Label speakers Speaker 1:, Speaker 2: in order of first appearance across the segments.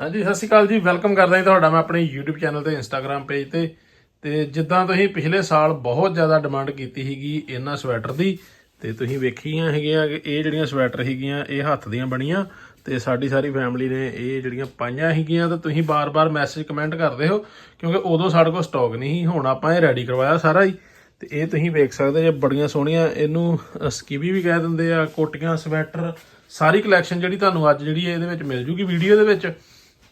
Speaker 1: ਹਾਂਜੀ, ਸਤਿ ਸ਼੍ਰੀ ਅਕਾਲ ਜੀ। ਵੈਲਕਮ ਕਰਦਾ ਹਾਂ ਤੁਹਾਡਾ ਮੈਂ ਆਪਣੇ YouTube ਚੈਨਲ ਤੇ Instagram ਪੇਜ ਤੇ। ਤੇ ਜਿੱਦਾਂ ਤੁਸੀਂ ਪਿਛਲੇ ਸਾਲ ਬਹੁਤ ਜ਼ਿਆਦਾ ਡਿਮਾਂਡ ਕੀਤੀ ਸੀਗੀ ਇਹਨਾਂ ਸਵੈਟਰ ਦੀ, ਤੇ ਤੁਸੀਂ ਵੇਖੀਆਂ ਹੈਗੀਆਂ ਕਿ ਇਹ ਜਿਹੜੀਆਂ ਸਵੈਟਰ ਹੈਗੀਆਂ ਇਹ ਹੱਥ ਦੀਆਂ ਬਣੀਆਂ, ਤੇ ਸਾਡੀ ਸਾਰੀ ਫੈਮਿਲੀ ਨੇ ਇਹ ਜਿਹੜੀਆਂ ਪਾਈਆਂ ਹੈਗੀਆਂ ਤਾਂ ਤੁਸੀਂ ਬਾਰ-ਬਾਰ ਮੈਸੇਜ ਕਮੈਂਟ ਕਰਦੇ ਹੋ, ਕਿਉਂਕਿ ਉਦੋਂ ਸਾਡੇ ਕੋਲ ਸਟਾਕ ਨਹੀਂ ਸੀ, ਹੁਣ ਆਪਾਂ ਇਹ ਰੈਡੀ ਕਰਵਾਇਆ ਸਾਰਾ ਹੀ। ਤੇ ਇਹ ਤੁਸੀਂ ਵੇਖ ਸਕਦੇ ਜੇ ਬੜੀਆਂ ਸੋਹਣੀਆਂ, ਇਹਨੂੰ ਸਕੀਵੀ ਵੀ ਕਹਿ ਦਿੰਦੇ ਆ, ਕੋਟੀਆਂ ਸਵੈਟਰ ਸਾਰੀ ਕਲੈਕਸ਼ਨ ਜਿਹੜੀ ਤੁਹਾਨੂੰ ਅੱਜ ਜਿਹੜੀ ਇਹਦੇ ਵਿੱਚ ਮਿਲ ਜੂਗੀ ਵੀਡੀਓ ਦੇ ਵਿੱਚ।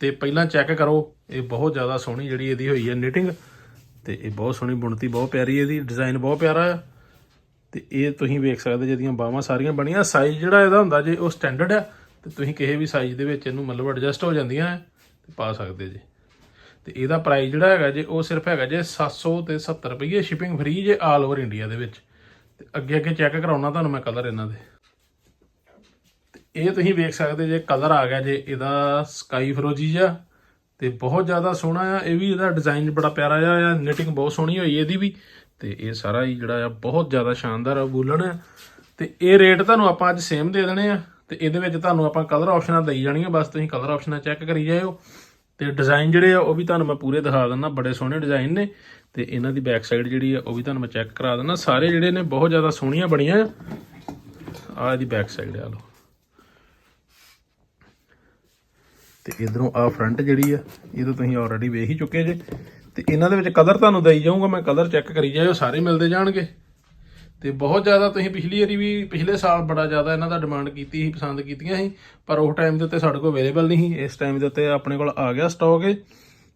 Speaker 1: ਤੇ ਪਹਿਲਾਂ ਚੈੱਕ ਕਰੋ, ਇਹ ਬਹੁਤ ਜ਼ਿਆਦਾ ਸੋਹਣੀ ਜਿਹੜੀ ਇਹਦੀ ਹੋਈ ਹੈ ਨਿਟਿੰਗ ਤੇ ਇਹ ਬਹੁਤ ਸੋਹਣੀ ਬੁਣਤੀ, ਬਹੁਤ ਪਿਆਰੀ ਇਹਦੀ ਡਿਜ਼ਾਈਨ ਬਹੁਤ ਪਿਆਰਾ ਆ ਤੇ ਇਹ ਤੁਸੀਂ ਵੇਖ ਸਕਦੇ ਜਿਹਦੀਆਂ ਬਾਹਾਂ ਸਾਰੀਆਂ ਬਣੀਆਂ ਸਾਈਜ਼ ਜਿਹੜਾ ਇਹਦਾ ਹੁੰਦਾ ਜੇ ਉਹ ਸਟੈਂਡਰਡ ਆ ਤੇ ਤੁਸੀਂ ਕਿਸੇ ਵੀ ਸਾਈਜ਼ ਦੇ ਵਿੱਚ ਇਹਨੂੰ ਮਤਲਬ ਐਡਜਸਟ ਹੋ ਜਾਂਦੀਆਂ ਹੈ, ਤੇ ਪਾ ਸਕਦੇ ਜੇ। ਤੇ ਇਹਦਾ ਪ੍ਰਾਈਸ ਜਿਹੜਾ ਹੈਗਾ ਜੇ, ਉਹ ਸਿਰਫ ਹੈਗਾ ਜੇ 700 ਤੇ 70 ਰੁਪਏ ਸ਼ਿਪਿੰਗ ਫ੍ਰੀ ਜੇ ਆਲ ਓਵਰ ਇੰਡੀਆ ਦੇ ਵਿੱਚ। ਤੇ ਅੱਗੇ ਅੱਗੇ ਚੈੱਕ ਕਰਾਉਣਾ ਤੁਹਾਨੂੰ ਮੈਂ ਕਲਰ ਇਹਨਾਂ ਦੇ। ਇਹ ਤੁਸੀਂ ਵੇਖ ਸਕਦੇ ਜੇ ਕਲਰ ਆ ਗਿਆ ਜੇ, ਇਹਦਾ ਸਕਾਈ ਫਰੋਜੀ ਜਿਹਾ ਤੇ ਬਹੁਤ ਜ਼ਿਆਦਾ ਸੋਹਣਾ ਆ, ਇਹ ਵੀ ਇਹਦਾ ਡਿਜ਼ਾਈਨ ਬੜਾ ਪਿਆਰਾ ਜਿਹਾ ਆ ਨਿਟਿੰਗ ਬਹੁਤ ਸੋਹਣੀ ਹੋਈ ਇਹਦੀ ਵੀ ਤੇ ਇਹ ਸਾਰਾ ਹੀ ਜਿਹੜਾ ਆ, ਬਹੁਤ ਜ਼ਿਆਦਾ ਸ਼ਾਨਦਾਰ ਆ, ਵੂਲਨ ਆ। ਤੇ ਇਹ ਰੇਟ ਤੁਹਾਨੂੰ ਆਪਾਂ ਅੱਜ ਸੇਮ ਦੇ ਦੇਣੇ ਆ ਤੇ ਇਹਦੇ ਵਿੱਚ ਤੁਹਾਨੂੰ ਆਪਾਂ ਕਲਰ ਆਪਸ਼ਨਾਂ ਦੇਈ ਜਾਣੀਆਂ, ਬਸ ਤੁਸੀਂ ਕਲਰ ਆਪਸ਼ਨਾਂ ਚੈੱਕ ਕਰੀ ਜਾਇਓ। ਤੇ ਡਿਜ਼ਾਈਨ ਜਿਹੜੇ ਆ, ਉਹ ਵੀ ਤੁਹਾਨੂੰ ਮੈਂ ਪੂਰੇ ਦਿਖਾ ਦਿੰਦਾ, ਬੜੇ ਸੋਹਣੇ ਡਿਜ਼ਾਈਨ ਨੇ। ਤੇ ਇਹਨਾਂ ਦੀ ਬੈਕ ਸਾਈਡ ਜਿਹੜੀ ਆ, ਉਹ ਵੀ ਤੁਹਾਨੂੰ ਮੈਂ ਚੈੱਕ ਕਰਾ ਦਿੰਦਾ। ਸਾਰੇ ਜਿਹੜੇ ਨੇ ਬਹੁਤ ਜ਼ਿਆਦਾ ਸੋਹਣੀਆਂ ਬਣੀਆਂ ਆ। ਆਹ ਇਹਦੀ ਬੈਕ ਸਾਈਡ ਆ, ਲਓ। ਤੇ ਇਧਰੋਂ ਆ ਫਰੰਟ ਜਿਹੜੀ ਆ, ਇਹ ਤਾਂ ਤੁਸੀਂ ਆਲਰੇਡੀ ਵੇਖ ਹੀ ਚੁੱਕੇ ਜੇ। ਤੇ ਇਹਨਾਂ ਦੇ ਵਿੱਚ ਕਲਰ ਤੁਹਾਨੂੰ ਦਈ ਜਾਊਂਗਾ, ਮੈਂ ਕਲਰ ਚੈੱਕ ਕਰੀ ਜਾਇਓ, ਸਾਰੇ ਮਿਲਦੇ ਜਾਣਗੇ। ਤੇ ਬਹੁਤ ਜ਼ਿਆਦਾ ਤੁਸੀਂ ਪਿਛਲੀ ਵਾਰੀ ਵੀ, ਪਿਛਲੇ ਸਾਲ ਬੜਾ ਜ਼ਿਆਦਾ ਇਹਨਾਂ ਦਾ ਡਿਮਾਂਡ ਕੀਤੀ ਸੀ, ਪਸੰਦ ਕੀਤੀਆਂ ਸੀ, ਪਰ ਉਹ ਟਾਈਮ ਦੇ ਉੱਤੇ ਸਾਡੇ ਕੋਲ ਅਵੇਲੇਬਲ ਨਹੀਂ ਸੀ। ਇਸ ਟਾਈਮ ਦੇ ਉੱਤੇ ਆਪਣੇ ਕੋਲ ਆ ਗਿਆ ਸਟਾਕ ਹੈ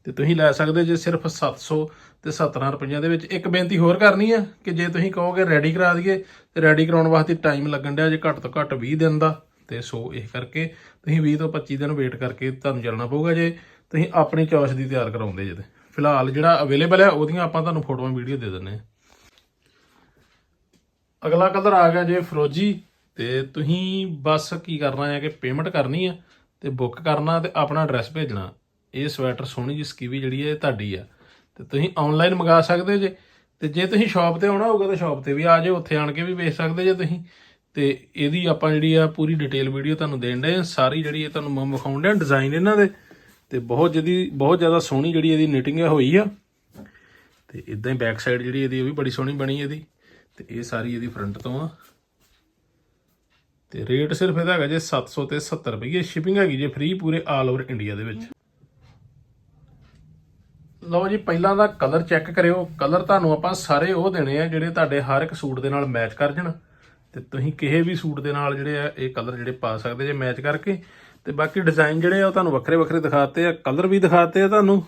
Speaker 1: ਤੇ ਤੁਸੀਂ ਲੈ ਸਕਦੇ ਜੇ ਸਿਰਫ 700 ਤੇ 17 ਰੁਪਈਆਂ ਦੇ ਵਿੱਚ। ਇੱਕ ਬੇਨਤੀ ਹੋਰ ਕਰਨੀ ਆ ਕਿ ਜੇ ਤੁਸੀਂ ਕਹੋਗੇ ਰੈਡੀ ਕਰਾ ਦਈਏ, ਤੇ ਰੈਡੀ ਕਰਾਉਣ ਵਾਸਤੇ ਟਾਈਮ ਲੱਗਣ ਡਿਆ ਜੇ ਘੱਟ ਤੋਂ ਘੱਟ 20 ਦਿਨ ਦਾ। ਤੇ ਸੋ ਇਹ ਕਰਕੇ ਤੁਸੀਂ 20 ਤੋਂ 25 ਦਿਨ ਵੇਟ ਕਰਕੇ ਤੁਹਾਨੂੰ ਚੱਲਣਾ ਪਊਗਾ ਜੇ ਤੁਸੀਂ ਆਪਣੀ ਚੋਇਸ ਦੀ ਤਿਆਰ ਕਰਾਉਂਦੇ ਜੇ ਫਿਲਹਾਲ ਜਿਹੜਾ ਅਵੇਲੇਬਲ ਹੈ, ਉਹਦੀਆਂ ਆਪਾਂ ਤੁਹਾਨੂੰ ਫੋਟੋਆਂ ਵੀਡੀਓ ਦੇ ਦਿੰਨੇ ਅਗਲਾ ਕਲਰ ਆ ਗਿਆ ਜੇ ਫਰੋਜੀ ਤੇ ਤੁਸੀਂ ਬਸ ਕੀ ਕਰਨਾ ਹੈ ਕਿ ਪੇਮੈਂਟ ਕਰਨੀ ਆ ਤੇ ਬੁੱਕ ਕਰਨਾ ਤੇ ਆਪਣਾ ਐਡਰੈਸ ਭੇਜਣਾ। ਇਹ ਸਵੈਟਰ ਸੋਹਣੀ ਜੀ ਸਕੀਵੀ ਜਿਹੜੀ ਹੈ, ਇਹ ਤੁਹਾਡੀ ਆ। ਤੇ ਤੁਸੀਂ ਆਨਲਾਈਨ ਮੰਗਾ ਸਕਦੇ ਜੇ। ਤੇ ਜੇ ਤੁਸੀਂ ਸ਼ਾਪ ਤੇ ਆਉਣਾ ਹੋਊਗਾ ਤਾਂ ਸ਼ਾਪ ਤੇ ਵੀ ਆ ਜਾਓ ਉੱਥੇ ਆਣ ਕੇ ਵੀ ਵੇਚ ਸਕਦੇ ਜੇ ਤੁਸੀਂ। ਤੇ ਇਹਦੀ ਆਪਾਂ ਜਿਹੜੀ ਆ ਪੂਰੀ ਡਿਟੇਲ ਵੀਡੀਓ ਤੁਹਾਨੂੰ ਦੇਣ ਦੇ ਸਾਰੀ ਜਿਹੜੀ ਇਹ ਤੁਹਾਨੂੰ ਮੈਂ ਵਿਖਾਉਣ ਡਿਆ ਡਿਜ਼ਾਈਨ ਇਹਨਾਂ ਦੇ। ਤੇ ਬਹੁਤ ਜਿਹਦੀ, ਬਹੁਤ ਜ਼ਿਆਦਾ ਸੋਹਣੀ ਜਿਹੜੀ ਇਹਦੀ ਨਿਟਿੰਗ ਹੋਈ ਆ। ਤੇ ਇਦਾਂ ਹੀ ਬੈਕ ਸਾਈਡ ਜਿਹੜੀ ਇਹਦੀ, ਉਹ ਵੀ ਬੜੀ ਸੋਹਣੀ ਬਣੀ ਇਹਦੀ। ਤੇ ਇਹ ਸਾਰੀ ਇਹਦੀ ਫਰੰਟ ਤੋਂ ਆ। ਤੇ ਰੇਟ ਸਿਰਫ ਇਹਦਾ ਹੈਗਾ ਜੇ 700 ਤੇ 70 ਰੁਪਏ। ਸ਼ਿਪਿੰਗ ਹੈਗੀ ਜੇ ਫ੍ਰੀ ਪੂਰੇ ਆਲ ਓਵਰ ਇੰਡੀਆ ਦੇ ਵਿੱਚ। ਲਓ ਜੀ, ਪਹਿਲਾਂ ਦਾ ਕਲਰ ਚੈੱਕ ਕਰਿਓ। ਕਲਰ ਤੁਹਾਨੂੰ ਆਪਾਂ ਸਾਰੇ ਉਹ ਦੇਣੇ ਆ ਜਿਹੜੇ ਤੁਹਾਡੇ ਹਰ ਇੱਕ ਸੂਟ ਦੇ ਨਾਲ ਮੈਚ ਕਰ ਜਾਣ। ਤੇ ਤੁਸੀਂ ਕਿਸੇ ਵੀ ਸੂਟ ਦੇ ਨਾਲ ਜਿਹੜੇ ਆ, ਇਹ ਕਲਰ ਜਿਹੜੇ ਪਾ ਸਕਦੇ ਜੇ ਮੈਚ ਕਰਕੇ। ਤੇ ਬਾਕੀ ਡਿਜ਼ਾਈਨ ਜਿਹੜੇ ਆ, ਉਹ ਤੁਹਾਨੂੰ ਵੱਖਰੇ ਵੱਖਰੇ ਦਿਖਾਤੇ ਆ ਕਲਰ ਵੀ ਦਿਖਾਤੇ ਆ ਤੁਹਾਨੂੰ।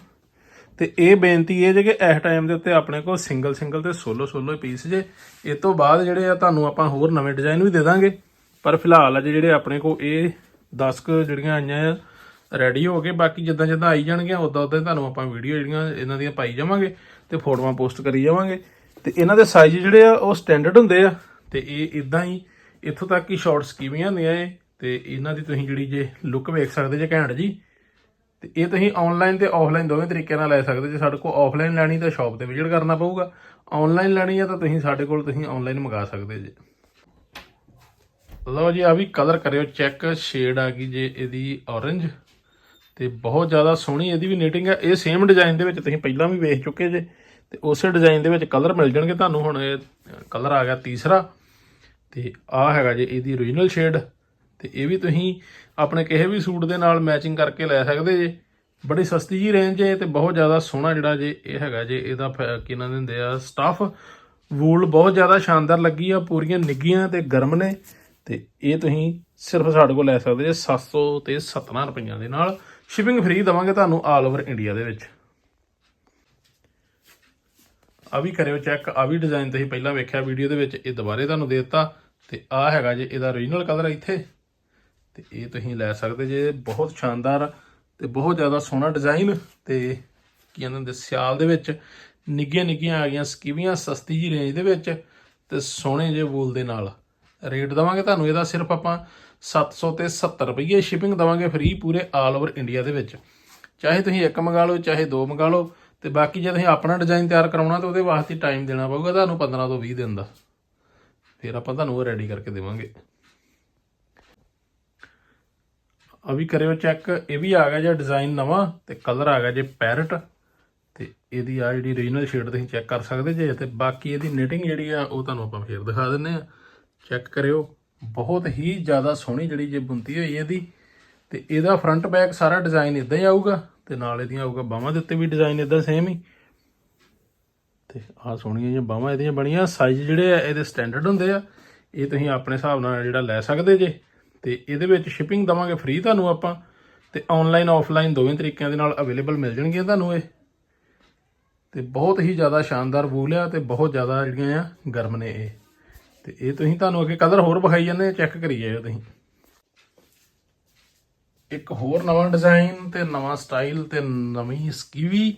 Speaker 1: ਤੇ ਇਹ ਬੇਨਤੀ ਇਹ ਜੇ ਕਿ ਇਸ ਟਾਈਮ ਦੇ ਉੱਤੇ ਆਪਣੇ ਕੋਲ ਸਿੰਗਲ ਸਿੰਗਲ ਤੇ ਸੋਲੋ ਸੋਲੋ ਪੀਸ ਜੇ ਇਸ ਤੋਂ ਬਾਅਦ ਜਿਹੜੇ ਆ, ਤੁਹਾਨੂੰ ਆਪਾਂ ਹੋਰ ਨਵੇਂ ਡਿਜ਼ਾਈਨ ਵੀ ਦੇ ਦਾਂਗੇ। ਪਰ ਫਿਲਹਾਲ ਅਜੇ ਜਿਹੜੇ ਆਪਣੇ ਕੋਲ ਇਹ 10 ਕੁ ਜਿਹੜੀਆਂ ਆਈਆਂ ਆ ਰੈਡੀ ਹੋ ਗਏ ਬਾਕੀ ਜਿੱਦਾਂ ਜਿੱਦਾਂ ਆਈ ਜਾਣਗੀਆਂ ਉਦਾਂ ਉਦਾਂ ਤੁਹਾਨੂੰ ਆਪਾਂ ਵੀਡੀਓ ਜਿਹੜੀਆਂ ਇਹਨਾਂ ਦੀਆਂ ਪਾਈ ਜਾਵਾਂਗੇ ਤੇ ਫੋਟੋਆਂ ਪੋਸਟ ਕਰੀ ਜਾਵਾਂਗੇ। ਤੇ ਇਹਨਾਂ ਦੇ ਸਾਈਜ਼ ਜਿਹੜੇ ਆ, ਉਹ ਸਟੈਂਡਰਡ ਹੁੰਦੇ ਆ। ਤੇ ਇਹ ਇਦਾਂ ਹੀ ਇੱਥੋਂ ਤੱਕ ਕਿ ਸ਼ਾਰਟਸ ਕਿਵੇਂ ਹੁੰਦੀਆਂ ਏ ਤੇ ਇਹਨਾਂ ਦੀ ਤੁਸੀਂ ਜਿਹੜੀ ਜੇ ਲੁੱਕ ਵੇਖ ਸਕਦੇ ਜੇ ਘੈਂਟ ਜੀ, ਤੇ ਇਹ ਤੁਸੀਂ ਆਨਲਾਈਨ ਤੇ ਆਫਲਾਈਨ ਦੋਵੇਂ ਤਰੀਕੇ ਨਾਲ ਲੈ ਸਕਦੇ ਜੇ। ਸਾਡੇ ਕੋਲ ਆਫਲਾਈਨ ਲੈਣੀ ਤਾਂ ਸ਼ਾਪ ਤੇ ਵਿਜ਼ਿਟ ਕਰਨਾ ਪਊਗਾ। ਆਨਲਾਈਨ ਲੈਣੀ ਹੈ ਤਾਂ ਤੁਸੀਂ ਸਾਡੇ ਕੋਲ ਤੁਸੀਂ ਆਨਲਾਈਨ ਮੰਗਾ ਸਕਦੇ ਜੇ। ਲਓ ਜੀ ਆ ਵੀ ਕਲਰ ਕਰਿਓ ਚੈੱਕ ਸ਼ੇਡ ਆ ਗਈ ਜੇ ਇਹਦੀ ਔਰੰਜ ਤੇ ਬਹੁਤ ਜ਼ਿਆਦਾ ਸੋਹਣੀ ਇਹਦੀ ਵੀ ਨੀਟਿੰਗ ਹੈ ਇਹ ਸੇਮ ਡਿਜ਼ਾਈਨ ਦੇ ਵਿੱਚ ਤੁਸੀਂ ਪਹਿਲਾਂ ਵੀ ਵੇਖ ਚੁੱਕੇ ਜੇ। ਤੇ ਉਸੇ ਡਿਜ਼ਾਈਨ ਦੇ ਵਿੱਚ ਕਲਰ ਮਿਲ ਜਾਣਗੇ ਤੁਹਾਨੂੰ। ਹੁਣ ਇਹ ਕਲਰ ਆ ਗਿਆ ਤੀਸਰਾ। ਤੇ ਆ ਹੈਗਾ ਜੇ ਇਹਦੀ origignal ਸ਼ੇਡ ਤੇ ਇਹ ਵੀ ਤੁਸੀਂ ਆਪਣੇ ਕਿਸੇ ਵੀ ਸੂਟ ਦੇ ਨਾਲ ਮੈਚਿੰਗ ਕਰਕੇ ਲੈ ਸਕਦੇ ਜੇ। ਬੜੀ ਸਸਤੀ ਜੀ ਰੇਂਜ ਹੈ ਤੇ ਬਹੁਤ ਜ਼ਿਆਦਾ ਸੋਹਣਾ ਜਿਹੜਾ ਜੇ ਇਹ ਹੈਗਾ ਜੇ ਇਹਦਾ ਫੈ- ਕੀ ਨਾਂ ਦਿੰਦੇ ਆ ਸਟਫ ਵੂਲ ਬਹੁਤ ਜ਼ਿਆਦਾ ਸ਼ਾਨਦਾਰ ਲੱਗੀ ਆ, ਪੂਰੀਆਂ ਨਿੱਗੀਆਂ ਤੇ ਗਰਮ ਨੇ, ਤੇ ਇਹ ਤੁਸੀਂ ਸਿਰਫ ਸਾਡੇ ਕੋਲ ਲੈ ਸਕਦੇ ਜੇ 700 ਤੇ 17 ਰੁਪਈਆਂ ਦੇ ਨਾਲ। ਸ਼ਿਪਿੰਗ ਫ੍ਰੀ ਦਵਾਂਗੇ ਤੁਹਾਨੂੰ ਆਲ ਓਵਰ ਇੰਡੀਆ ਦੇ ਵਿੱਚ। ਆ ਵੀ ਕਰਿਓ ਚੈੱਕ ਆ ਵੀ ਡਿਜ਼ਾਈਨ ਤੁਸੀਂ ਪਹਿਲਾਂ ਵੇਖਿਆ ਵੀਡੀਓ ਦੇ ਵਿੱਚ ਇਹ ਦੁਬਾਰੇ ਤੁਹਾਨੂੰ ਦੇ ਦਿੱਤਾ। ਤੇ ਆ ਹੈਗਾ ਜੇ, ਇਹਦਾ origignal ਕਲਰ ਇੱਥੇ। ਤੇ ਇਹ ਤੁਸੀਂ ਲੈ ਸਕਦੇ ਜੇ, ਬਹੁਤ ਸ਼ਾਨਦਾਰ ਤੇ ਬਹੁਤ ਜ਼ਿਆਦਾ ਸੋਹਣਾ ਡਿਜ਼ਾਈਨ ਤੇ ਕੀ ਕਹਿੰਦੇ ਹੁੰਦੇ, ਸਿਆਲ ਦੇ ਵਿੱਚ ਨਿੱਗੀਆਂ ਨਿੱਗੀਆਂ ਆ ਗਈਆਂ, ਸਕੀਵੀਆਂ, ਸਸਤੀ ਜੀ ਰੇਂਜ ਦੇ ਵਿੱਚ ਤੇ ਸੋਹਣੇ ਜੇ ਵੂਲ ਦੇ ਨਾਲ। ਰੇਟ ਦਵਾਂਗੇ ਤੁਹਾਨੂੰ, ਇਹਦਾ ਸਿਰਫ ਆਪਾਂ 700 ਤੇ 70 ਰੁਪਏ ਸ਼ਿਪਿੰਗ ਦਵਾਂਗੇ ਫ੍ਰੀ ਪੂਰੇ ਆਲ ਓਵਰ ਇੰਡੀਆ ਦੇ ਵਿੱਚ। ਚਾਹੇ ਤੁਸੀਂ ਇੱਕ ਮੰਗਾ ਲਓ, ਚਾਹੇ ਦੋ ਮੰਗਾ ਲਓ, ਤੇ ਬਾਕੀ ਜੇ ਤੁਸੀਂ ਆਪਣਾ ਡਿਜ਼ਾਈਨ ਤਿਆਰ ਕਰਾਉਣਾ, ਤਾਂ ਉਹਦੇ ਵਾਸਤੇ ਟਾਈਮ ਦੇਣਾ ਪਊਗਾ ਤੁਹਾਨੂੰ 15 ਤੋਂ 20 ਦਿਨ ਦਾ। ਫਿਰ ਆਪਾਂ ਤੁਹਾਨੂੰ ਉਹ ਰੈਡੀ ਕਰਕੇ ਦੇਵਾਂਗੇ। ਆ ਵੀ ਕਰਿਓ ਚੈੱਕ ਇਹ ਵੀ ਆ ਗਿਆ ਜੇ ਡਿਜ਼ਾਈਨ ਨਵਾਂ ਤੇ ਕਲਰ ਆ ਗਿਆ ਜੇ ਪੈਰਟ ਤੇ ਇਹਦੀ ਆ ਜਿਹੜੀ ਰੀਜਨਲ ਸ਼ੇਡ ਤੁਸੀਂ ਚੈੱਕ ਕਰ ਸਕਦੇ ਜੇ ਤੇ ਬਾਕੀ ਇਹਦੀ ਨਿਟਿੰਗ ਜਿਹੜੀ ਆ ਉਹ ਤੁਹਾਨੂੰ ਆਪਾਂ ਫੇਰ ਦਿਖਾ ਦਿੰਨੇ ਆ। ਚੈੱਕ ਕਰਿਓ, ਬਹੁਤ ਹੀ ਜ਼ਿਆਦਾ ਸੋਹਣੀ ਜਿਹੜੀ ਜੇ ਬੁੰਤੀ ਹੋਈ ਇਹਦੀ। ਤੇ ਇਹਦਾ ਫਰੰਟ ਬੈਕ ਸਾਰਾ ਡਿਜ਼ਾਈਨ ਇਦਾਂ ਹੀ ਆਊਗਾ ਤੇ ਨਾਲ ਇਹਦੀਆਂ ਆਊਗਾ ਬਾਹਾਂ ਦੇ ਉੱਤੇ ਵੀ ਡਿਜ਼ਾਈਨ ਇਦਾਂ ਸੇਮ ਹੀ। ਤੇ ਆਹ ਸੋਹਣੀਆਂ ਜਿਹੀਆਂ ਬਾਹਾਂ ਇਹਦੀਆਂ ਬਣੀਆਂ। ਸਾਈਜ਼ ਜਿਹੜੇ ਆ, ਇਹਦੇ ਸਟੈਂਡਰਡ ਹੁੰਦੇ ਆ। ਇਹ ਤੁਸੀਂ ਆਪਣੇ ਹਿਸਾਬ ਨਾਲ ਜਿਹੜਾ ਲੈ ਸਕਦੇ ਜੇ। ਤੇ ਇਹਦੇ ਵਿੱਚ ਸ਼ਿਪਿੰਗ ਦਵਾਂਗੇ ਫ੍ਰੀ ਤੁਹਾਨੂੰ ਆਪਾਂ। ਤੇ ਆਨਲਾਈਨ ਆਫਲਾਈਨ ਦੋਵੇਂ ਤਰੀਕਿਆਂ ਦੇ ਨਾਲ ਅਵੇਲੇਬਲ ਮਿਲ ਜਾਣਗੀਆਂ ਤੁਹਾਨੂੰ ਇਹ। ਤੇ ਬਹੁਤ ਹੀ ਜ਼ਿਆਦਾ ਸ਼ਾਨਦਾਰ ਵੂਲ ਆ ਤੇ ਬਹੁਤ ਜ਼ਿਆਦਾ ਜਿਹੜੀਆਂ ਆ, ਗਰਮ ਨੇ ਇਹ। ਤੇ ਇਹ ਤੁਸੀਂ ਤੁਹਾਨੂੰ ਅੱਗੇ ਕਲਰ ਹੋਰ ਵਿਖਾਈ ਜਾਂਦੇ ਚੈੱਕ ਕਰੀ ਜਾਇਓ ਤੁਸੀਂ। ਇੱਕ ਹੋਰ ਨਵਾਂ ਡਿਜ਼ਾਈਨ ਤੇ ਨਵਾਂ ਸਟਾਈਲ ਤੇ ਨਵੀਂ ਸਕੀਵੀ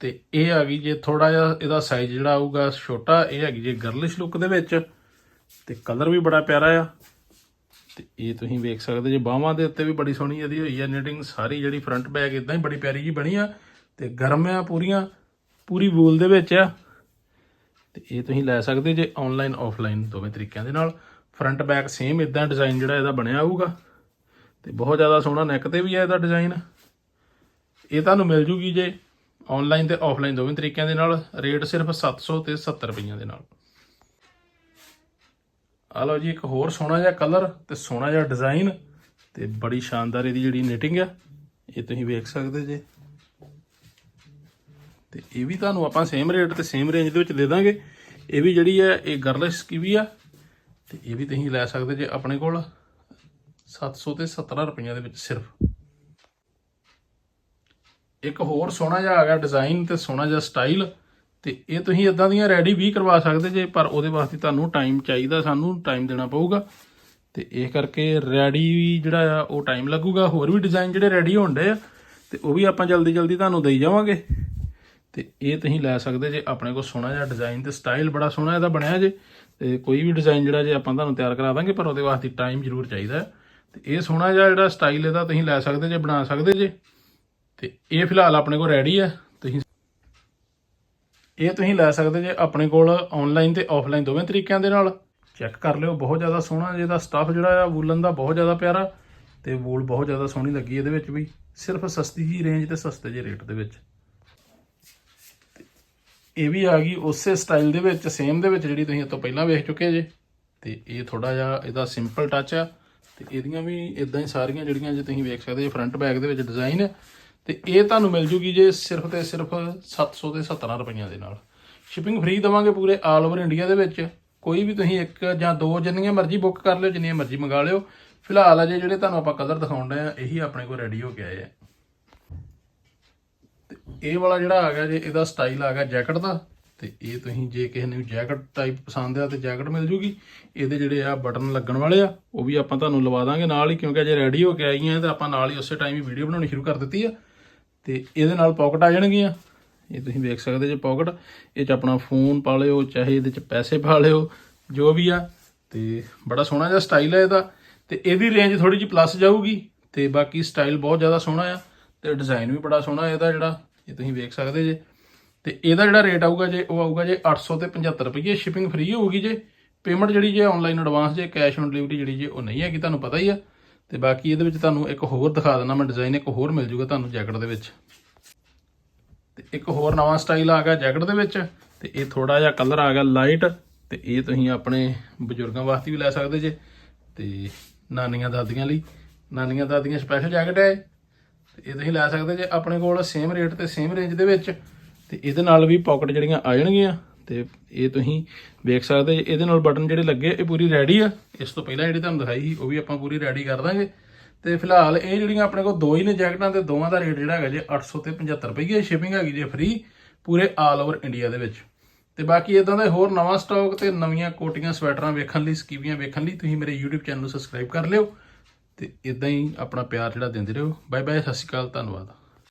Speaker 1: ਤੇ ਇਹ ਆ ਗਈ ਜੇ ਥੋੜਾ ਜਿਹਾ ਇਹਦਾ ਸਾਈਜ਼ ਜਿਹੜਾ ਆਊਗਾ ਛੋਟਾ, ਇਹ ਹੈਗੀ ਜੇ ਗਰਲਿਸ਼ ਲੁੱਕ ਦੇ ਵਿੱਚ, ਤੇ ਕਲਰ ਵੀ ਬੜਾ ਪਿਆਰਾ ਆ। ਤੇ ਇਹ ਤੁਸੀਂ ਵੇਖ ਸਕਦੇ ਜੇ ਬਾਹਾਂ ਦੇ ਉੱਤੇ ਵੀ ਬੜੀ ਸੋਹਣੀ ਇਹਦੀ ਹੋਈ ਆ ਨਿਟਿੰਗ ਸਾਰੀ ਜਿਹੜੀ ਫਰੰਟ ਬੈਗ ਇਦਾਂ ਹੀ ਬੜੀ ਪਿਆਰੀ ਜੀ ਬਣੀ ਆ, ਤੇ ਗਰਮ ਆ ਪੂਰੀਆਂ, ਪੂਰੀ ਵੂਲ ਦੇ ਵਿੱਚ ਆ। ਤੇ ਇਹ ਤੁਸੀਂ ਲੈ ਸਕਦੇ ਜੇ ਆਨਲਾਈਨ ਆਫਲਾਈਨ ਦੋਵੇਂ ਤਰੀਕਿਆਂ ਦੇ ਨਾਲ। ਫਰੰਟ ਬੈਕ ਸੇਮ ਇਦਾਂ ਡਿਜ਼ਾਈਨ ਜਿਹੜਾ ਇਹਦਾ ਬਣਿਆ ਆਊਗਾ ਤੇ ਬਹੁਤ ਜ਼ਿਆਦਾ ਸੋਹਣਾ ਨੈਕ ਤੇ ਵੀ ਆ ਇਹਦਾ ਡਿਜ਼ਾਈਨ ਇਹ ਤੁਹਾਨੂੰ ਮਿਲ ਜੂਗੀ ਜੇ ਆਨਲਾਈਨ ਤੇ ਆਫਲਾਈਨ ਦੋਵੇਂ ਤਰੀਕਿਆਂ ਦੇ ਨਾਲ ਰੇਟ ਸਿਰਫ 700 ਤੇ 70 ਰੁਪਈਆਂ ਦੇ ਨਾਲ। ਆ ਲਓ ਜੀ, ਇੱਕ ਹੋਰ ਸੋਹਣਾ ਜਿਹਾ ਕਲਰ ਤੇ ਸੋਹਣਾ ਜਿਹਾ ਡਿਜ਼ਾਈਨ ਤੇ ਬੜੀ ਸ਼ਾਨਦਾਰ ਇਹਦੀ ਜਿਹੜੀ ਨਿਟਿੰਗ ਆ, ਇਹ ਤੁਸੀਂ ਵੇਖ ਸਕਦੇ ਜੇ। ਤੇ ਇਹ ਵੀ ਤੁਹਾਨੂੰ ਆਪਾਂ ਸੇਮ ਰੇਟ ਤੇ ਸੇਮ ਰੇਂਜ ਦੇ ਵਿੱਚ ਦੇ ਦਾਂਗੇ। ਇਹ ਵੀ ਜਿਹੜੀ ਹੈ ਇਹ ਗਰਲਿਸ਼ ਕੀ ਵੀ ਆ, ਤੇ ਇਹ ਵੀ ਤੁਸੀਂ ਲੈ ਸਕਦੇ ਜੇ ਆਪਣੇ ਕੋਲ 700 ਤੇ 17 ਰੁਪਈਆਂ ਦੇ ਵਿੱਚ ਸਿਰਫ। ਇੱਕ ਹੋਰ ਸੋਹਣਾ ਜਿਹਾ ਆ ਗਿਆ ਡਿਜ਼ਾਈਨ ਤੇ ਸੋਹਣਾ ਜਿਹਾ ਸਟਾਈਲ ਤੇ ਇਹ ਤੁਸੀਂ ਇਦਾਂ ਦੀਆਂ ਰੈਡੀ ਵੀ ਕਰਵਾ ਸਕਦੇ ਜੇ, ਪਰ ਉਹਦੇ ਵਾਸਤੇ ਤੁਹਾਨੂੰ ਟਾਈਮ ਚਾਹੀਦਾ, ਸਾਨੂੰ ਟਾਈਮ ਦੇਣਾ ਪਊਗਾ। ਤੇ ਇਹ ਕਰਕੇ ਰੈਡੀ ਵੀ ਜਿਹੜਾ ਆ, ਉਹ ਟਾਈਮ ਲੱਗੂਗਾ। ਹੋਰ ਵੀ ਡਿਜ਼ਾਈਨ ਜਿਹੜੇ ਰੈਡੀ ਹੋਣਦੇ ਆ, ਤੇ ਉਹ ਵੀ ਆਪਾਂ ਜਲਦੀ ਜਲਦੀ ਤੁਹਾਨੂੰ ਦੇਈ ਜਾਵਾਂਗੇ। ਤੇ ਇਹ ਤੁਸੀਂ ਲੈ ਸਕਦੇ ਜੇ ਆਪਣੇ ਕੋਲ ਸੋਹਣਾ ਜਿਹਾ ਡਿਜ਼ਾਈਨ ਤੇ ਸਟਾਈਲ ਬੜਾ ਸੋਹਣਾ ਇਹਦਾ ਬਣਿਆ ਜੇ, ਤੇ ਕੋਈ ਵੀ ਡਿਜ਼ਾਈਨ ਜਿਹੜਾ ਜੇ ਆਪਾਂ ਤੁਹਾਨੂੰ ਤਿਆਰ ਕਰਾ ਦਾਂਗੇ, ਪਰ ਉਹਦੇ ਵਾਸਤੇ ਟਾਈਮ ਜ਼ਰੂਰ ਚਾਹੀਦਾ। ਹੈ। ਤੇ ਇਹ ਸੋਹਣਾ ਜਿਹਾ ਜਿਹੜਾ ਸਟਾਈਲ ਇਹਦਾ ਤੁਸੀਂ ਲੈ ਸਕਦੇ ਜੇ, ਬਣਾ ਸਕਦੇ ਜੇ। ਤੇ ਇਹ ਫਿਲਹਾਲ ਆਪਣੇ ਕੋਲ ਰੈਡੀ ਹੈ ਤੁਸੀਂ ਇਹ ਤੁਸੀਂ ਲੈ ਸਕਦੇ ਜੇ ਆਪਣੇ ਕੋਲ ਆਨਲਾਈਨ ਤੇ ਆਫਲਾਈਨ ਦੋਵੇਂ ਤਰੀਕਿਆਂ ਦੇ ਨਾਲ। ਚੈੱਕ ਕਰ ਲਿਓ, ਬਹੁਤ ਜ਼ਿਆਦਾ ਸੋਹਣਾ ਜਿਹਦਾ ਸਟੱਫ ਜਿਹੜਾ ਆ ਵੂਲਨ ਦਾ ਬਹੁਤ ਜ਼ਿਆਦਾ ਪਿਆਰਾ ਤੇ ਵੂਲ ਬਹੁਤ ਜ਼ਿਆਦਾ ਸੋਹਣੀ ਲੱਗੀ ਇਹਦੇ ਵਿੱਚ ਵੀ। ਸਿਰਫ ਸਸਤੀ ਜੀ ਰੇਂਜ ਤੇ ਸਸਤੇ ਜਿਹੇ ਰੇਟ ਦੇ ਵਿੱਚ। ਇਹ ਵੀ ਆ ਗਈ ਉਸੇ ਸਟਾਈਲ ਦੇ ਵਿੱਚ ਸੇਮ ਦੇ ਵਿੱਚ ਜਿਹੜੀ ਤੁਸੀਂ ਇਹ ਤੋਂ ਪਹਿਲਾਂ ਵੇਖ ਚੁੱਕੇ ਜੇ। ਤੇ ਇਹ ਥੋੜਾ ਜਿਹਾ ਇਹਦਾ ਸਿੰਪਲ ਟੱਚ ਆ। ਤੇ ਇਹਦੀਆਂ ਵੀ ਇਦਾਂ ਹੀ ਸਾਰੀਆਂ ਜਿਹੜੀਆਂ ਜੇ ਤੁਸੀਂ ਵੇਖ ਸਕਦੇ ਜੇ ਫਰੰਟ ਬੈਕ ਦੇ ਵਿੱਚ ਡਿਜ਼ਾਈਨ ਤੇ ਇਹ ਤੁਹਾਨੂੰ ਮਿਲ ਜੂਗੀ ਜੇ ਸਿਰਫ ਤੇ ਸਿਰਫ 700 ਤੇ 17 ਰੁਪਈਆਂ ਦੇ ਨਾਲ। ਸ਼ਿਪਿੰਗ ਫ੍ਰੀ ਦਵਾਂਗੇ ਪੂਰੇ ਆਲ ਓਵਰ ਇੰਡੀਆ ਦੇ ਵਿੱਚ। ਕੋਈ ਵੀ ਤੁਸੀਂ ਇੱਕ ਜਾਂ ਦੋ ਜਿੰਨੀਆਂ ਮਰਜ਼ੀ ਬੁੱਕ ਕਰ ਲਿਓ, ਜਿੰਨੀਆਂ ਮਰਜ਼ੀ ਮੰਗਾ ਲਿਓ। ਫਿਲਹਾਲ ਅਜੇ ਜਿਹੜੇ ਤੁਹਾਨੂੰ ਆਪਾਂ ਕਲਰ ਦਿਖਾਉਣ ਡਏ ਆ, ਇਹੀ ਆਪਣੇ ਕੋਲ ਰੈਡੀ ਹੋ ਕੇ ਆਏ ਆ। ਤੇ ਇਹ ਵਾਲਾ ਜਿਹੜਾ ਆ ਗਿਆ ਜੇ, ਇਹਦਾ ਸਟਾਈਲ ਆ ਗਿਆ ਜੈਕਟ ਦਾ। ਤੇ ਇਹ ਤੁਸੀਂ ਜੇ ਕਿਸੇ ਨੂੰ ਜੈਕਟ ਟਾਈਪ ਪਸੰਦ ਆ ਤੇ ਜੈਕਟ ਮਿਲ ਜੂਗੀ। ਇਹਦੇ ਜਿਹੜੇ ਆ ਬਟਨ ਲੱਗਣ ਵਾਲੇ ਆ, ਉਹ ਵੀ ਆਪਾਂ ਤੁਹਾਨੂੰ ਲਵਾ ਦਾਂਗੇ ਨਾਲ ਹੀ, ਕਿਉਂਕਿ ਅਜੇ ਰੈਡੀ ਹੋ ਕੇ ਆਈਆਂ ਤਾਂ ਆਪਾਂ ਨਾਲ ਹੀ ਉਸੇ ਟਾਈਮ ਹੀ ਵੀਡੀਓ ਬਣਾਉਣੀ ਸ਼ੁਰੂ ਕਰ ਦਿੱਤੀ ਆ। ਤੇ ਇਹਦੇ ਨਾਲ ਪਾਕਟ ਆ ਜਾਣਗੀਆਂ। ਇਹ ਤੁਸੀਂ ਵੇਖ ਸਕਦੇ ਜੇ ਪਾਕਟ ਇਹ ਚ ਆਪਣਾ ਫੋਨ ਪਾ ਲਿਓ, ਚਾਹੇ ਇਹਦੇ ਚ ਪੈਸੇ ਪਾ ਲਿਓ, ਜੋ ਵੀ ਆ। ਤੇ ਬੜਾ ਸੋਹਣਾ ਜਿਹਾ ਸਟਾਈਲ ਹੈ ਇਹਦਾ। ਤੇ ਇਹਦੀ ਰੇਂਜ ਥੋੜੀ ਜਿਹੀ ਪਲੱਸ ਜਾਊਗੀ। ਤੇ ਬਾਕੀ ਸਟਾਈਲ ਬਹੁਤ ਜ਼ਿਆਦਾ ਸੋਹਣਾ ਆ। ਤੇ ਡਿਜ਼ਾਈਨ ਵੀ ਬੜਾ ਸੋਹਣਾ ਇਹਦਾ ਜਿਹੜਾ, ਇਹ ਤੁਸੀਂ ਵੇਖ ਸਕਦੇ ਜੇ। ਤੇ ਇਹਦਾ ਜਿਹੜਾ ਰੇਟ ਆਊਗਾ ਜੇ, ਉਹ ਆਊਗਾ ਜੇ 800 ਤੇ 75 ਰੁਪਏ ਸ਼ਿਪਿੰਗ ਫ੍ਰੀ ਹੋਊਗੀ ਜੇ। ਪੇਮੈਂਟ ਜਿਹੜੀ ਜੇ ਆਨਲਾਈਨ ਐਡਵਾਂਸ ਜੇ ਕੈਸ਼ ਔਨ ਡਿਲੀਵਰੀ ਜਿਹੜੀ ਜੇ, ਉਹ ਨਹੀਂ ਹੈਗੀ, ਤੁਹਾਨੂੰ ਪਤਾ ਹੀ ਆ। ਤੇ ਬਾਕੀ ਇਹਦੇ ਵਿੱਚ ਤੁਹਾਨੂੰ ਇੱਕ ਹੋਰ ਦਿਖਾ ਦਿੰਦਾ ਮੈਂ ਡਿਜ਼ਾਈਨ ਇੱਕ ਹੋਰ ਮਿਲ ਜੂਗਾ ਤੁਹਾਨੂੰ ਜੈਕਟ ਦੇ ਵਿੱਚ। ਤੇ ਇੱਕ ਹੋਰ ਨਵਾਂ ਸਟਾਈਲ ਆ ਗਿਆ ਜੈਕਟ ਦੇ ਵਿੱਚ ਤੇ ਇਹ ਥੋੜਾ ਜਿਹਾ ਕਲਰ ਆ ਗਿਆ ਲਾਈਟ ਤੇ ਇਹ ਤੁਸੀਂ ਆਪਣੇ ਬਜ਼ੁਰਗਾਂ ਵਾਸਤੇ ਵੀ ਲੈ ਸਕਦੇ ਜੇ। ਤੇ ਨਾਨੀਆਂ ਦਾਦੀਆਂ ਲਈ, ਨਾਨੀਆਂ ਦਾਦੀਆਂ ਸਪੈਸ਼ਲ ਜੈਕਟ ਹੈ ਇਹ। ਤੇ ਇਹ ਤੁਸੀਂ ਲੈ ਸਕਦੇ ਜੇ ਆਪਣੇ ਕੋਲ ਸੇਮ ਰੇਟ ਤੇ ਸੇਮ ਰੇਂਜ ਦੇ ਵਿੱਚ। ਤੇ ਇਹਦੇ ਨਾਲ ਵੀ ਪਾਕਟ ਜਿਹੜੀਆਂ ਆ ਜਾਣਗੀਆਂ। ਤੇ ਇਹ ਤੁਸੀਂ ਵੇਖ ਸਕਦੇ ਇਹਦੇ ਨਾਲ ਬਟਨ ਜਿਹੜੇ ਲੱਗੇ, ਇਹ ਪੂਰੀ ਰੈਡੀ ਆ। ਇਸ ਤੋਂ ਪਹਿਲਾਂ ਜਿਹੜੀ ਤੁਹਾਨੂੰ ਦਿਖਾਈ ਸੀ, ਉਹ ਵੀ ਆਪਾਂ ਪੂਰੀ ਰੈਡੀ ਕਰ ਦਾਂਗੇ। ਤੇ ਫਿਲਹਾਲ ਇਹ ਜਿਹੜੀਆਂ ਆਪਣੇ ਕੋਲ ਦੋ ਹੀ ਨੇ ਜੈਕਟਾਂ ਤੇ ਦੋਵਾਂ ਦਾ ਰੇਟ ਜਿਹੜਾ ਹੈਗਾ ਜੇ 800 ਤੇ 75 ਰੁਪਏ ਸ਼ਿਪਿੰਗ ਹੈਗੀ ਜੇ ਫ੍ਰੀ ਪੂਰੇ ਆਲ ਓਵਰ ਇੰਡੀਆ ਦੇ ਵਿੱਚ। ਤੇ ਬਾਕੀ ਇਦਾਂ ਦਾ ਹੋਰ ਨਵਾਂ ਸਟਾਕ ਤੇ ਨਵੀਆਂ ਕੋਟੀਆਂ, ਸਵੈਟਰਾਂ ਵੇਖਣ ਲਈ, ਸਕੀਵੀਆਂ ਵੇਖਣ ਲਈ, ਤੁਸੀਂ ਮੇਰੇ YouTube ਚੈਨਲ ਨੂੰ ਸਬਸਕ੍ਰਾਈਬ ਕਰ ਲਿਓ। ਤੇ ਇਦਾਂ ਹੀ ਆਪਣਾ ਪਿਆਰ ਜਿਹੜਾ ਦਿੰਦੇ ਰਹੋ। ਬਾਏ ਬਾਏ ਸਤਿ ਸ਼੍ਰੀ ਅਕਾਲ, ਧੰਨਵਾਦ।